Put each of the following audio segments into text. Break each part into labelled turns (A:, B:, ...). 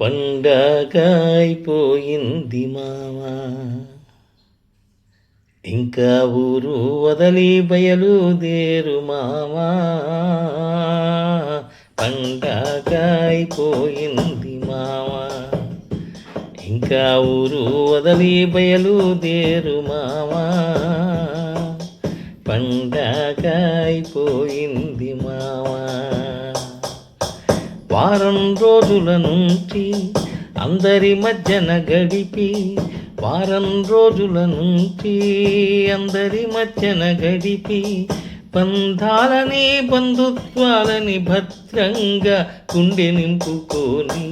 A: పండగ మావా. ఇంకా ఊరు వదలి బయలుదేరు మావా. పండగ మావా. ఇంకా ఊరు వదలి బయలుదేరు మావా. పండగ మావా. వారం రోజుల నుంచి అందరి మధ్యన గడిపి వారం రోజుల నుంచి అందరి మధ్యన గడిపి బంధాలని బంధుత్వాలని భద్రంగా గుండె నింపుకొని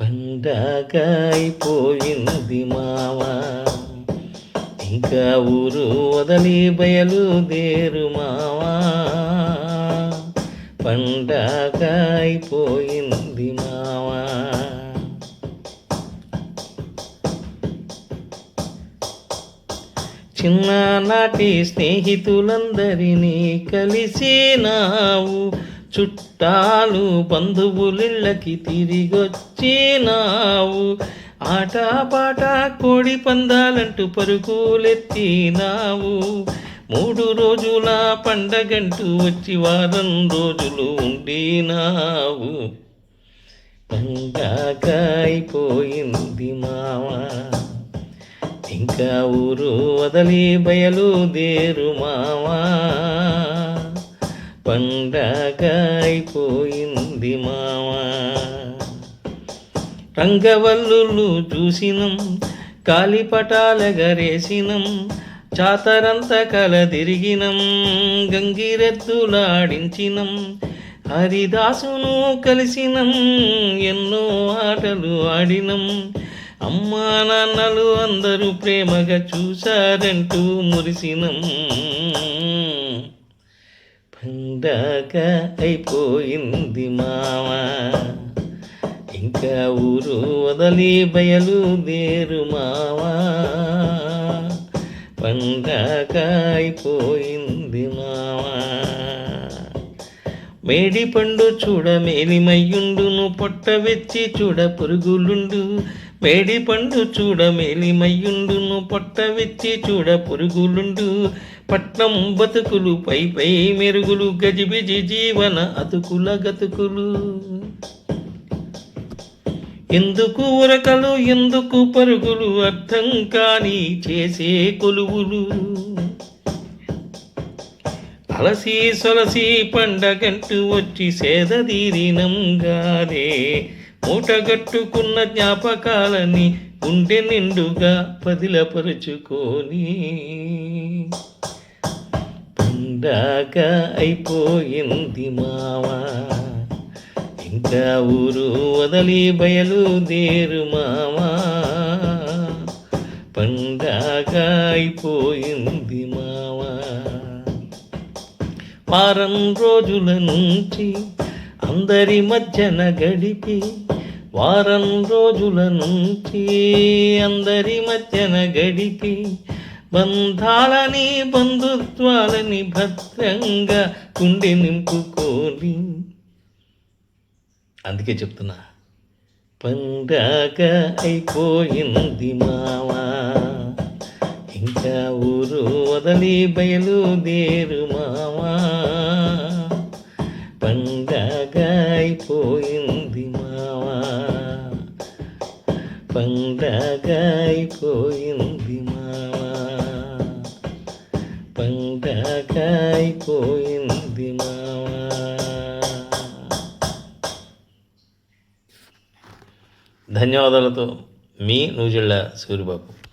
A: పండగ అయిపోయింది మావా. ఇంకా ఊరు వదలి బయలుదేరు మావా. పండగైపోయింది మావా. చిన్ననాటి స్నేహితులందరినీ కలిసినావు చుట్టాలు బంధువులిళ్ళకి తిరిగొచ్చినావు ఆటపాట కోడి పందాలంటూ పరుగులెత్తినావు మూడు రోజుల పండగంటూ వచ్చి వారం రోజులు ఉండినావు. పండగ అయిపోయింది మావా ఇంకా ఊరు వదలి బయలుదేరు మావా పండగ అయిపోయింది మావా రంగవల్లులు చూసినం కాలిపటాలగరేసినం చాతరంత కలదిరిగినం గంగిరెద్దులాడించినం. హరిదాసును కలిసినం ఎన్నో ఆటలు ఆడినం. అమ్మా నాన్నలు అందరూ ప్రేమగా చూశారంటూ మురిసినం. పండగ అయిపోయింది మావా ఇంకా ఊరు వదలి బయలుదేరు మావా పండగ మావా. మేడి పండు చూడ మేలిమయ్యుండును పొట్ట వెచ్చి చూడ పురుగులుండు. మేడి పండు చూడ మేలిమయ్యుండును పొట్ట వెచ్చి చూడ పురుగులుండు. పట్నం బతుకులు పై పై మెరుగులు గజిబిజి జీవన అతుకుల గతుకులు. ఎందుకు ఉరకలు ఎందుకు పరుగులు అర్థం కాని చేసే కొలువులు? అలసి సొలసి పండగంటూ వచ్చి సేదదీరినంగానే మూటగట్టుకున్న జ్ఞాపకాలని గుండె నిండుగా పదిలపరుచుకొని. పండగ అయిపోయింది మావా. ఇంకా ఊరు వదలి బయలుదేరు మావా. పండగ అయిపోయింది మావా. వారం రోజుల నుంచి అందరి మధ్యన గడిపి వారం రోజుల నుంచి అందరి మధ్యన గడిపి బంధాలని బంధుత్వాలని భద్రంగా కుండి నింపుకోని అందుకే చెప్తున్నా. పండగ అయిపోయింది మావా. ఇంకా ఊరు వదలి బయలుదేరు మావా. పండగ అయిపోయింది మావా. పండగ అయిపోయింది మావా. పండగ అయిపోయింది ధన్యవాదాలతో మీ నూజిళ్ళ సూరిబాబు.